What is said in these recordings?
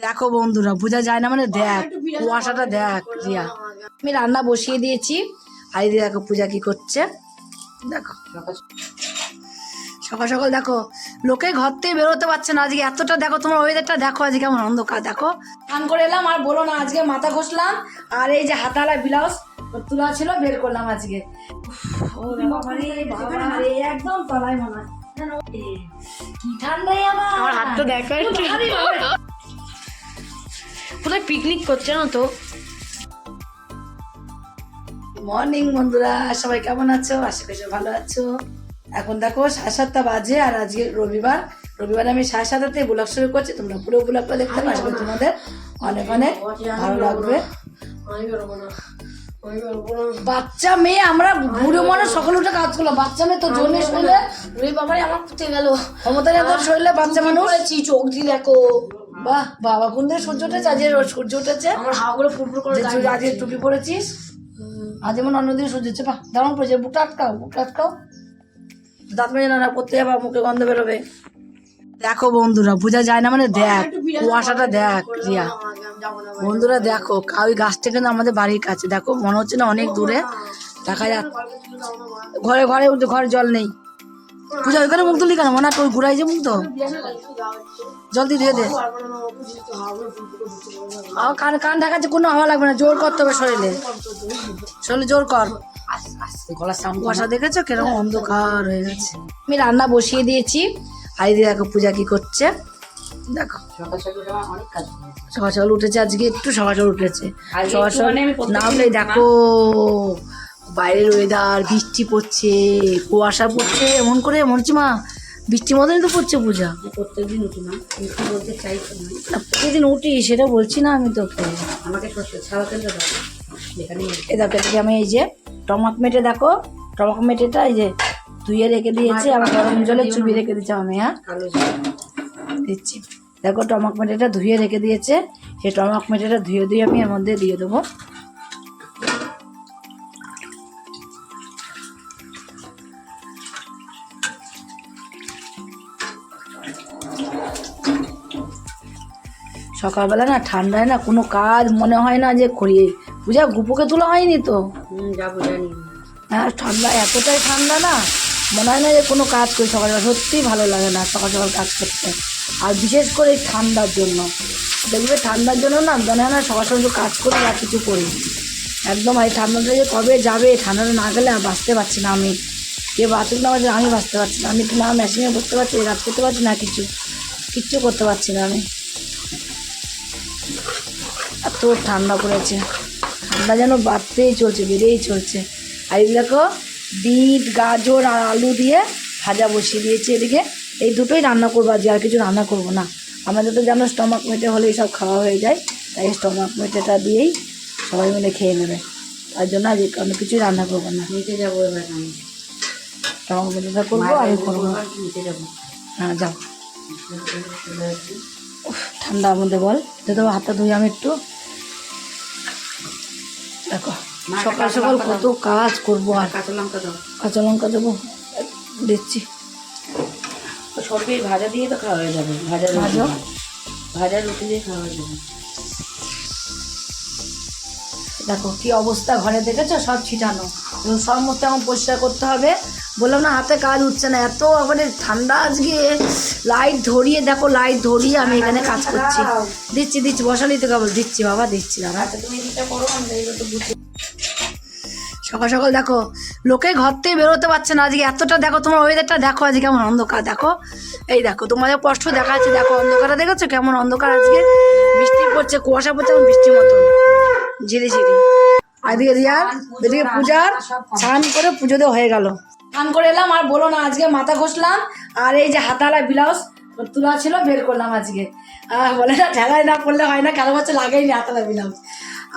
দেখো বন্ধুরা বোঝা যায় না মানে দেখ কুয়াশাটা দেখ রিয়া আমি রান্না বসিয়ে দিয়েছি আর এই দেখো পূজা কি করছে। দেখো সকাল সকাল দেখো লোকে ঘর থেকে বেরোতে পারছে না আজকে এতটা দেখো তোমার ওয়েদারটা দেখো আজকে কেমন অন্ধকার দেখো। স্নান করে এলাম আর বলো না আজকে মাথা ঘষলাম আর এই যে হাতালা ব্লাউজ তোলা ছিল বের করলাম আজকে। একদম তলায় মনে হয়। কি ঠান্ডাই আমার। হাতটা দেখো। কোথায় পিকনিক করছে না তো? মর্নিং বন্ধুরা সবাই কেমন আছো? আশা করি ভালো আছো? এখন দেখো সাড়ে সাতটা বাজে আর আজকে রবিবার। রবিবার আমি সাড়ে সাতটাতে ব্লগ শুরু করছি। তোমরা পুরো ব্লগটা দেখতে করি তোমাদের অনেক অনেক ভালো লাগবে। বাচ্চা মেয়ে আমরা বুড়ো মানুষ সকালে উঠে কাজ করলাম। বাচ্চা মেয়ে তো জন্যে শরীরে রে বাবারে আমার কোথায় গেল। ক্ষমতা নেই তোর শরীরে বাচ্চা মানুষ? চোখ দিয়ে দেখো। বাহ বাবা কোন দিন সূর্য উঠেছে? আজ সূর্য উঠেছে। আমার হাওয়াগুলো ফুটফুট করে আজকে টুপি পরেছিস? আজ যেমন অন্যদিন সূর্য হচ্ছে বাহ দারুণ পড়েছে। বুকটা আটকাও বুকটা আটকাও। দাঁত মেজে না না করতে যাবা মুখে গন্ধ বেরোবে। দেখো বন্ধুরা বোঝা যায় না মানে দেখ কুয়াশাটা দেখ রিয়া বন্ধুরা দেখো ওই গাছটা কিন্তু আমাদের বাড়ির কাছে দেখো মনে হচ্ছে না অনেক দূরে দেখা যাচ্ছে ঘরে ঘরে ঘরে জল নেই পূজা ওইখানে মুখ তুলি কেন মনে হয় তোর ঘুরাই যে মুখ তো জল দিয়ে ধুয়ে দে আর কান কান ঢাকাচ্ছে কোনো হাওয়া লাগবে না জোর করতে হবে শরীরে শরীরে জোর কর গলার সাউন্ড কুয়াশা দেখেছ কীরকম অন্ধকার হয়ে গেছে আমি রান্না বসিয়ে দিয়েছি আর দেখো পূজা কি করছে। দেখো। সকাল সকাল উঠেছে আজকে একটু সকাল সকাল উঠেছে। সকাল সকাল না উঠলে দেখো। বাইরের ওয়েদার বৃষ্টি পড়ছে কুয়াশা পড়ছে এমন করে মনে হচ্ছে মা। বৃষ্টির মতনই তো পড়ছে পূজা। প্রত্যেকদিন উঠি না কিন্তু বলতে চাইছো না না প্রতিদিন উঠি সেটা বলছি না আমি তোকে। আমাকে এ দেখো এটাকে আমি এই যে টমাক মেটে দেখো। টমাক মেটেটা এই যে ধুয়ে রেখে দিয়েছি আবার গরম জলে চুবি রেখে দিচ্ছি আমি হ্যাঁ? দিচ্ছি। দেখো টমাক মেটেটা ধুয়ে রেখে দিয়েছে সেই টমাক মেটেটা ধুয়ে ধুয়ে আমি এর মধ্যে দিয়ে দেবো। সকালবেলা না ঠান্ডায় না কোনো কাজ মনে হয় না যে করি। পূজা গুপুকে তোলা হয়নি তো? হ্যাঁ ঠান্ডা এতটাই ঠান্ডা না মনে হয় না যে কোনো কাজ করি সকালবেলা, সত্যিই ভালো লাগে না সকাল সকাল কাজ করতে। আর বিশেষ করে এই ঠান্ডার জন্য। দেখবে ঠান্ডার জন্য না, মনে হয় না সকাল সকাল কাজ করি বা কিছু করি। একদম এই ঠান্ডাটা যে কবে যাবে ঠান্ডাটা না গেলে আর বাঁচতে পারছি না আমি। কে বাঁচুক না বাঁচুক, আমি বাঁচতে পারছি না। আমি একটু না মেশিনে বসতে পারছি রাত করতে পারছি, না কিছু। কিচ্ছু করতে পারছি না আমি। এত ঠান্ডা পড়েছে। ঠান্ডা যেন বাড়তেই চলছে, বেড়েই চলছে। আর দেখো বিট গাজর আর আলু দিয়ে ভাজা বসিয়ে দিয়েছি এদিকে। এই দুটোই রান্না করব আজকে আর কিছু রান্না করব না। আমাদের তো যেন স্টমাক মেটে হলেই সব খাওয়া হয়ে যায় তাই স্টমাক মেটেটা দিয়েই সবাই মিলে খেয়ে নেবে। তার জন্য আজকে কোনো কিছুই রান্না করব না। নিতে যাব এবার আমি। স্টমাক মেটেটা করব আর করব। যাব। হ্যাঁ যাও। উফ, ঠান্ডার মধ্যে বল দেবো হাতটা ধুই আমি একটু। দেখো। সকাল সকাল কত কাজ করব আর। কাঁচা লঙ্কা দাও। কাঁচা লঙ্কা দেবো দিচ্ছি। সবই ভাজা দিয়ে তো খাওয়া হয়ে যাবে। ভাজা ভাজা? ভাজা রুটি দিয়ে খাওয়া হয়ে যাবে। দেখো কি অবস্থা ঘরে দেখেছ? সব ছিটানো। এবং সমস্ত এখন পরিষ্কার করতে হবে। বললাম না হাতে কাজ উঠছে না। এত মানে ঠান্ডা আজকে। লাইট ধরিয়ে দেখো লাইট ধরিয়ে আমি এখানে কাজ করছি। দিচ্ছি দিচ্ছি বসালি তো কেবল দিচ্ছি বাবা দিচ্ছি দাঁড়া। আচ্ছা তুমি করো সকাল সকাল দেখো, লোকে ঘর থেকে বেরোতে পারছে না আজকে। এতটা দেখো, তোমার ওয়েদারটা দেখো আজকে কেমন অন্ধকার, দেখো। এই দেখো, তোমাদের কষ্ট দেখাচ্ছে, দেখো অন্ধকারটা দেখেছ? কেমন অন্ধকার আজকে? বৃষ্টি পড়ছে, কুয়াশা পড়ছে বৃষ্টির মতন। ঝিরি ঝিরি। আজকে রিয়ার এদিকে পূজার, স্নান করে পুজো দেওয়া হয়ে গেল। স্নান করে এলাম, আর বলো না, আজকে মাথা ঘষলাম, আর এই যে হাতালা ব্লাউজ তোলা ছিল, বের করলাম আজকে। বলে না ঠেলায় না পড়লে হয় না, কেন বছর লাগেনি হাতালা ব্লাউজ।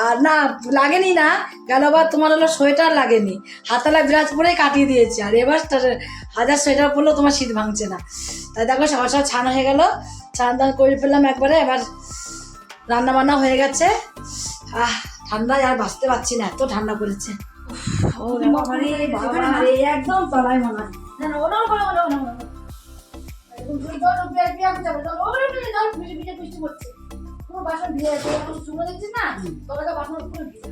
আর না লাগেনি না গেল আবার তোমার হলো সোয়েটার লাগেনি হাতালা ব্লাউজ পরে কাটিয়ে দিয়েছি আর এবার তার- হাজার সোয়েটার পরলেও তোমার শীত ভাঙছে না তাই দেখো সকাল সকাল ছান হয়ে গেল ছান টান করে ফেললাম একবারে এবার রান্না বান্না হয়ে গেছে আহ ঠান্ডায় আর বাঁচতে পারছি না এত ঠান্ডা পড়েছে ও একদম তলায় মনে হয় না না ওটা ওটা ওটা ওটা ওটা। বাসন ভিজে যাচ্ছে এখন শুকনো দেখছিস না? তবে বাসন পুরো ভিজে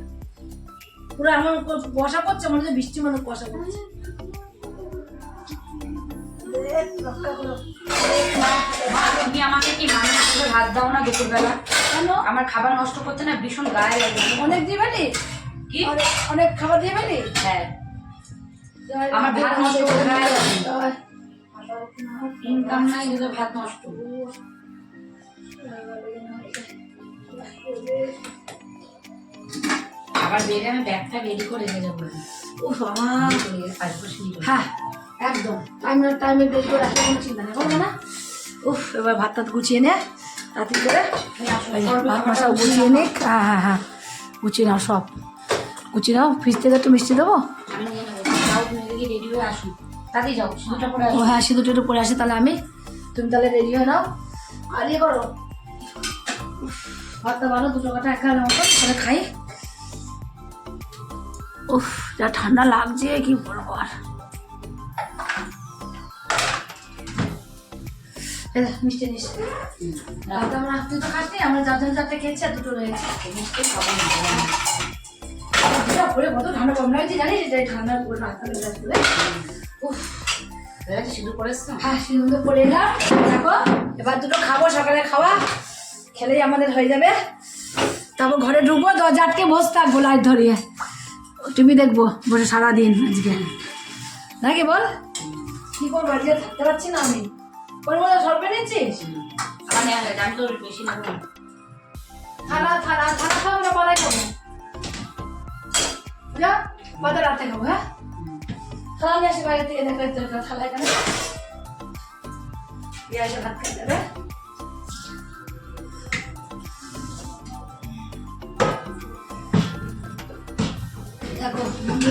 পুরো এমন করে কুয়াশা পড়ছে মনে হচ্ছে বৃষ্টি মনে রক্ষা তুমি আমাকে কি করে ভাত দাও না দুপুরবেলা? কেন? আমার খাবার নষ্ট করতে না ভীষণ গায়ে লাগে। অনেক দিয়ে পেলি কি? অনেক খাবার দিয়ে পেলি হ্যাঁ। আমার ভাত নষ্ট করে গায়ে লাগে। ইনকাম নাই যদি ভাত নষ্ট। আবার বেরে আমি ব্যাগটা রেডি করে যাব। বাবা হ্যাঁ একদম। টাইম টাইমে বের করে রাখতে কোনো চিন্তা নেই বলব না? উফ এবার ভাত টাত গুছিয়ে নে তাড়াতাড়ি করে। এই ভাত মশা গুছিয়ে নে হ্যাঁ হ্যাঁ হ্যাঁ গুছিয়ে নাও সব। গুছিয়ে নাও ফ্রিজ থেকে একটু মিষ্টি দেবো? হয়ে দুটা ও হ্যাঁ সিঁদুরটা একটু পরে আসি তাহলে আমি। তুমি তাহলে রেডি হয়ে নাও। আর ইয়ে করো। ভালো দুটো কাটা একা মতো তাহলে খাই। উফ যা ঠান্ডা লাগছে কি বলব আর। মিষ্টি রাত আমরা তুই তো খাসনি আমরা চারটে খেয়েছি আর দুটো রয়েছে। মিষ্টি খাব না পরে কত ঠান্ডা কম লাগছে জানিস এটা ঠান্ডা পরে করে উফ। হয়ে করে হ্যাঁ সিঁদুর পরে এলাম। দেখো এবার দুটো খাব সকালে খাওয়া। খেলেই আমাদের হয়ে যাবে। তারপর ঘরে ঢুকবো দরজা আটকে বসে থাকব লাইট ধরিয়ে। টিভি দেখব বসে সারাদিন আজকে। নাকি বল? কি করব আজকে? থাকতে পারছি না আমি। ওর মধ্যে সরপে নিচ্ছিস? থালা থালা থালা খাব না বলাই খাব। যা বাজার রাতে খাব হ্যাঁ? থালা নিয়ে আসি বাইরে থেকে দেখো থালা এখানে। ভাত খেয়ে যাবে।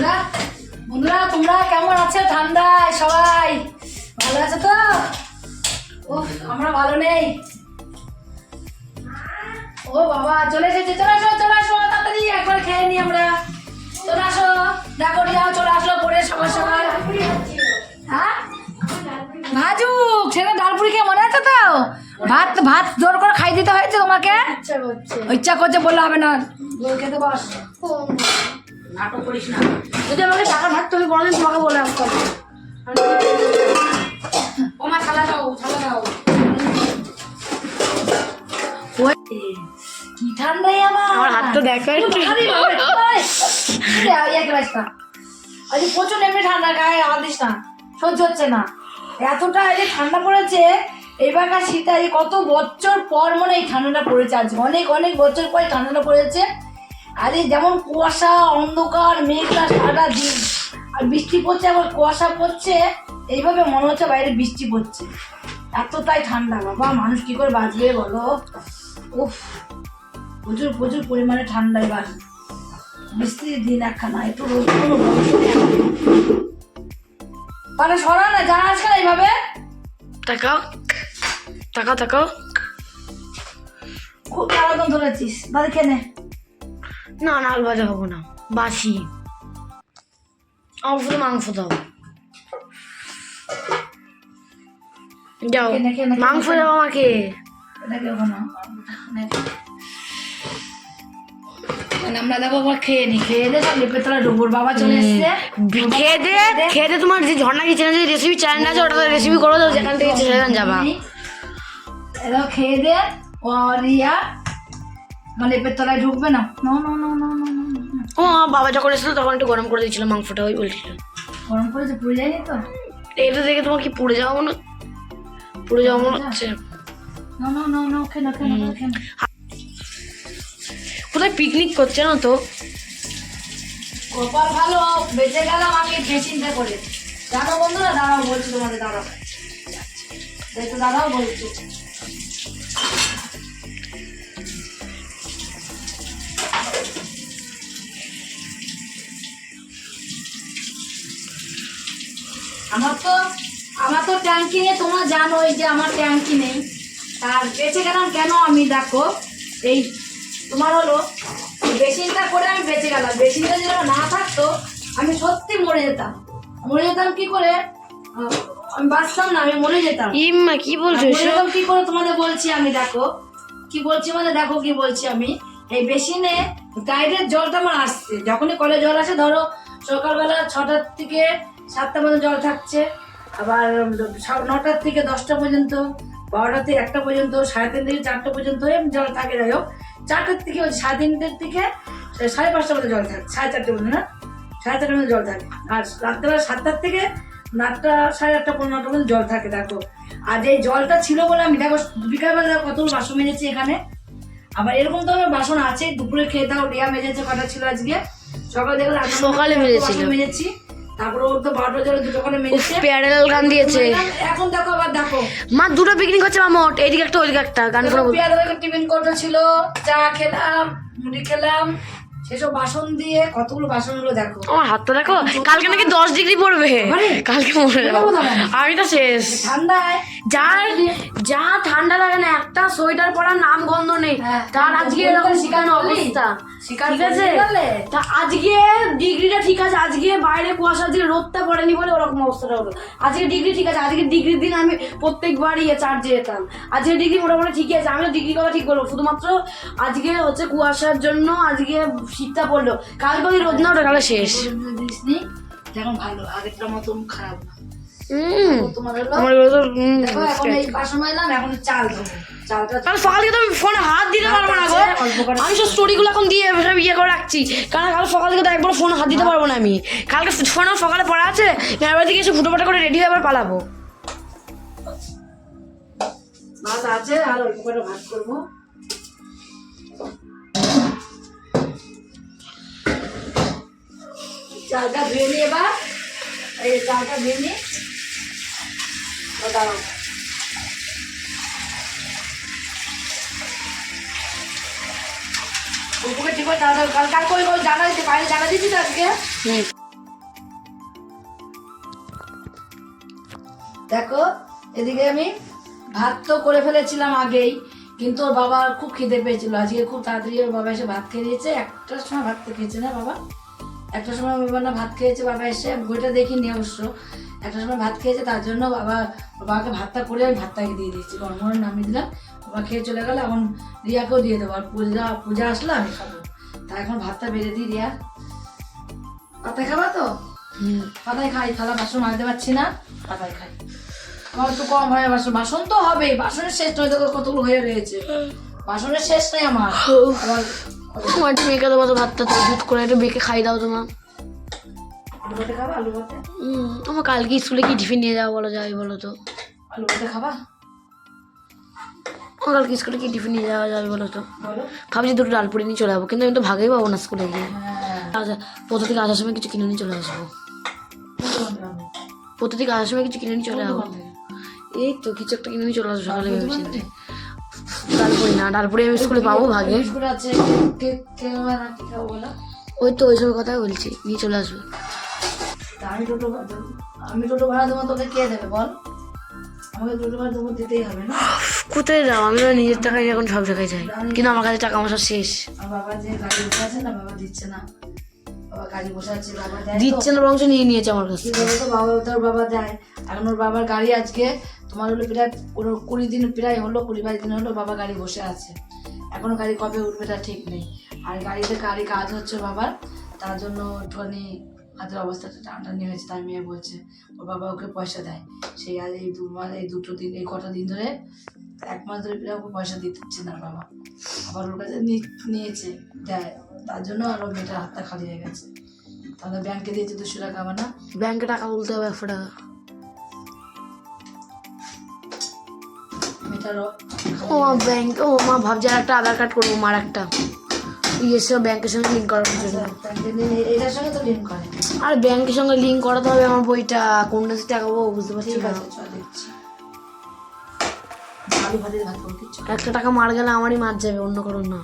বন্ধুরা বন্ধুরা তোমরা কেমন আছো? ঠান্ডায় সবাই। ভালো আছো তো? ও আমরা ভালো নেই। ও বাবা চলে এসেছে। চলে আসো চলে আসো তাড়াতাড়ি একবার খেয়ে নি আমরা। চলে আসো। দেখো রিয়া চলে আসলো পরে সকাল সকাল হ্যাঁ? ভাজুক সেটা ডালপুরি খেয়ে মনে আছে তো? ভাত ভাত জোর করে খাই দিতে হয়েছে তোমাকে? ইচ্ছা করছে। বললে হবে না। খেতে বস। নাটক করিস না। যদি আমাকে টাকা থাকতো আমি কোনোদিন তোমাকে বলে আসতাম। ও মা থালা দাও থালা দাও। কি ঠান্ডাই আমার। দেখো একটু। প্রচুর এমনি ঠান্ডা গায়ে না। সহ্য হচ্ছে না। এতটা যে ঠান্ডা পড়েছে এবারকার শীতে কত বছর পর মনে এই ঠান্ডাটা পড়েছে আজকে অনেক অনেক বছর পর ঠান্ডাটা পড়েছে। আর যেমন কুয়াশা অন্ধকার মেঘলা সারা দিন। আর বৃষ্টি পড়ছে আবার কুয়াশা পড়ছে। এইভাবে মনে হচ্ছে বাইরে বৃষ্টি পড়ছে। এতটাই ঠান্ডা বাবা। মানুষ কি করে বাঁচবে বলো? উফ প্রচুর প্রচুর পরিমাণে ঠান্ডায় এবার। বৃষ্টির দিন একখানা একটু রোদ কোনো তাহলে সরা না জানা না এইভাবে। তাকাও। তাকাও তাকাও। খুব জ্বালাতন ধরেছিস। তাহলে কেনে না না আলু ভাজা খাব না। বাসি। আমার শুধু মাংস দাও। যাও। মাংস। দাও আমাকে। মানে আমরা দেখো একবার খেয়ে নি। খেয়ে সব লেপের ডুবুর বাবা চলে এসছে। খেয়ে দে খেয়ে দে তোমার যে ঝর্ণা কিচেনে যে রেসিপি চ্যানেল আছে ওটাতে রেসিপি করো দাও যেখান থেকে সেখানে যাবা। এরা খেয়ে দে ও রিয়া। মানে লেপের তলায় ঢুকবে না। No no no no no no no ও বাবা যখন এসেছিল তখন একটু গরম করে দিয়েছিল মাংসটা ওই বলছিল। গরম করেছে পুড়ে যায়নি তো? এটা দেখে তোমার কি পুড়ে যাওয়া মনে পুড়ে যাওয়া মনে হচ্ছে। নো নো নো নো খেয়ে না খেয়ে না খেয়ে কোথায় পিকনিক করছে না তো? কপাল ভালো বেঁচে গেলাম আমি মেশিনটা করে? জানো বন্ধুরা দাঁড়াও বলছি তোমাদের দাঁড়াও। দেখো দাঁড়াও বলছি। আমার তো আমার তো ট্যাঙ্কি নেই তোমরা জানোই যে আমার ট্যাঙ্কি নেই। আর বেঁচে গেলাম কেন আমি দেখো। এই তোমার হলো বেসিনটা করে আমি বেঁচে গেলাম। বেসিনটা যদি না থাকতো আমি সত্যি মরে যেতাম। মরে যেতাম কি করে? আমি বাঁচতাম না আমি মরে যেতাম। ইম্মা কি বলছো? যেতাম কি করে তোমাদের বলছি আমি দেখো। কি বলছি মানে দেখো কি বলছি আমি। এই বেসিনে গাইডের জলটা আমার আসছে। যখনই কলে জল আসে ধরো সকালবেলা ছটার থেকে সাতটা পর্যন্ত জল থাকছে। আবার নটার থেকে দশটা পর্যন্ত বারোটা থেকে একটা পর্যন্ত সাড়ে তিন থেকে চারটা পর্যন্ত জল থাকে। যাই হোক চারটার থেকে ওই সাড়ে তিনটের থেকে সাড়ে পাঁচটা পর্যন্ত জল থাকে। সাড়ে চারটে পর্যন্ত না? সাড়ে চারটে পর্যন্ত জল থাকে। আর রাত্রেবেলা সাতটার থেকে আটটা সাড়ে আটটা পনেরো নটা পর্যন্ত জল থাকে দেখো। আর এই জলটা ছিল বলে আমি দেখো বিকালবেলা কত বাসন মেজেছি এখানে। আবার এরকম তো আমার বাসন আছে দুপুরে খেয়ে দাও রিয়া মেজেছে কটা ছিল আজকে। সকালে দেখো রান্না সকালে। বাসন মেজেছি। তারপরে ওর তো বারোটা জলে দুটো করে মেজেছে প্যারাল গান দিয়েছে। এখন দেখো আবার দেখো। মা দুটো পিকনিক হচ্ছে মা মোট। এদিকে একটা ওইদিকে একটা গান করে বল- পেয়ারা দেখো টিফিন কৌটো ছিল চা খেলাম মুড়ি খেলাম। সেসব বাসন দিয়ে কতগুলো বাসন হলো দেখো। আমার হাতটা দেখো কালকে নাকি দশ ডিগ্রি পড়বে। কালকে মরে যাব। আমি। তো শেষ। ঠান্ডায় যার যা ঠান্ডা লাগে না একটা সোয়েটার পরার নাম গন্ধ নেই। হ্যাঁ, তার আজকে এরকম শিকানো অবস্থা? ঠিক আছে? তা আজকে ডিগ্রিটা ঠিক আছে আজকে বাইরে কুয়াশা দিয়ে রোদটা পড়েনি বলে ওরকম অবস্থাটা হলো আজকে ডিগ্রি ঠিক আছে আজকে ডিগ্রির দিন আমি প্রত্যেকবার ইয়ে চার্জে যেতাম। আজকে ডিগ্রি মোটামুটি ঠিকই আছে আমি ডিগ্রি কথা ঠিক বলব শুধুমাত্র আজকে হচ্ছে কুয়াশার জন্য আজকে শীতটা পড়ল। কালকে ওই রোদ না ওটা কালে শেষ। দিসনি। এখন ভালো আগেরটার মতন খারাপ না। হুম। তোমার হলো আমার তো এখন এই বাসন মাইলাম এখন চাল ধোবো কারণ সকালে তো আমি ফোনে হাত দিতে পারব না গো। আমি সব স্টোরিগুলো এখন দিয়ে সব ইয়ে করে রাখছি। কারণ কাল সকাল থেকে তো একবার ফোনে হাত দিতে পারব না আমি। কালকে ফোন সকালে পড়া আছে এবার থেকে এসে ফুটো ফাটা করে রেডি হয়ে আবার পালাবো। ভাত আছে আর অল্প করে ভাত করব। চালটা ধুয়ে নিয়ে এবার। এই চালটা ধুয়ে নিয়ে দাঁড়াও ঠিক করে কাল কাল করে করে জানা দিতে বাইরে জানা দিচ্ছি তো আজকে। দেখো এদিকে আমি ভাত তো করে ফেলেছিলাম আগেই কিন্তু ওর বাবার খুব খিদে পেয়েছিল। আজকে খুব তাড়াতাড়ি ওর বাবা এসে ভাত খেয়ে দিয়েছে একটার সময় ভাত খেয়েছে না বাবা? একটার সময় বাবা না ভাত খেয়েছে বাবা এসে আমি বইটা দেখিনি অবশ্য। একটা সময় ভাত খেয়েছে তার জন্য বাবা বাবাকে ভাতটা করে আমি ভাতটাকে দিয়ে দিয়েছি। গরম গরম নামিয়ে দিলাম বাবা খেয়ে চলে গেল এখন রিয়াকেও দিয়ে দেবো। আর পূজা পূজা আসলে আমি খাব। তা এখন ভাতটা বেড়ে দিই রিয়া। পাতায় খাবা তো? হুম। পাতায় খাই থালা বাসন মাজতে পারছি না পাতায় খাই। আমার একটু কম হয় বাসন বাসন তো হবে বাসনের শেষ নয় দেখো কতগুলো হয়ে রয়েছে। বাসনের শেষ নেই আমার। আমার একটু মেয়েকে দেবো তো ভাতটা তো দুধ করে একটু বেঁকে খাই দাও তোমার আমার কালকে স্কুলে কি টিফিন নিয়ে যাওয়া বলো যাই বলো তো। আলু ভাতে খাবা? আমার কালকে স্কুলে কি টিফিন নিয়ে যাওয়া যাবে বলো তো। ভাবছি দুটো ডাল পুরি নিয়ে চলে যাব কিন্তু আমি তো ভাগেই পাবো না স্কুলে গিয়ে। হ্যাঁ। আচ্ছা কোথা থেকে আসার সময় কিছু কিনে নিয়ে চলে আসব। হবে? থেকে আসার সময় কিছু কিনে নিয়ে চলে যাব এই তো কিছু একটা কিনে নিয়ে চলে আসব সকালে ভেবেছি? ডালপুরি না ডালপুরি আমি স্কুলে পাবো ভাগে। ওই তো ওইসব কথাই বলছি নিয়ে চলে আসবে। আমি টোটো আমি টোটো ভাড়া দেবো তোকে কে দেবে বল? আমাকে টোটো ভাড়া দেবো দিতেই হবে না। কোথায় যাও? আমি নিজের টাকায় এখন সব জায়গায় যাই। কিন্তু আমার কাছে টাকা পয়সা শেষ। বাবা যে গাড়ি আছে না বাবা দিচ্ছে না। গাড়ি বসে আছে বাবা দেয়। দিচ্ছে না নিয়ে নিয়েছে আমার কাছে তো বাবা তোর বাবা দেয়। এখন ওর বাবার গাড়ি আজকে তোমার হলো প্রায় পুরো কুড়ি দিন প্রায় হলো কুড়ি বাইশ দিন হলো বাবা গাড়ি বসে আছে। এখনও গাড়ি কবে উঠবে তা ঠিক নেই। আর গাড়িতে গাড়ি কাজ হচ্ছে বাবার তার জন্য একটুখানি হাতের অবস্থাটা টানটানি হয়েছে তার মেয়ে বলছে ওর বাবা ওকে পয়সা দেয়। সেই আজ এই দু মাস এই দুটো দিন এই কটা দিন ধরে এক মাস ধরে প্রায় ওকে পয়সা দিচ্ছে না বাবা। আবার ওর কাছে নিয়েছে দেয়। তার জন্য আরও মেয়েটার হাতটা খালি হয়ে গেছে। তাহলে ব্যাংকে দিয়েছে দুশো টাকা আমার না? ব্যাংকে টাকা তুলতে হবে একশো টাকা। মেয়েটারও ও মা ব্যাংক ও মা ভাবছি আর একটা আধার কার্ড করব মার একটা। ইয়েসব ব্যাংকের সঙ্গে লিঙ্ক করার জন্য। এটার সঙ্গে তো লিঙ্ক করে। আর ব্যাংকের সঙ্গে লিঙ্ক করাতে হবে আমার বইটা। কোনটা থেকে টাকা পাবো বুঝতে পারছি ঠিক না। একটা টাকা মার গেলে আমারই মার যাবে অন্য কারণ না।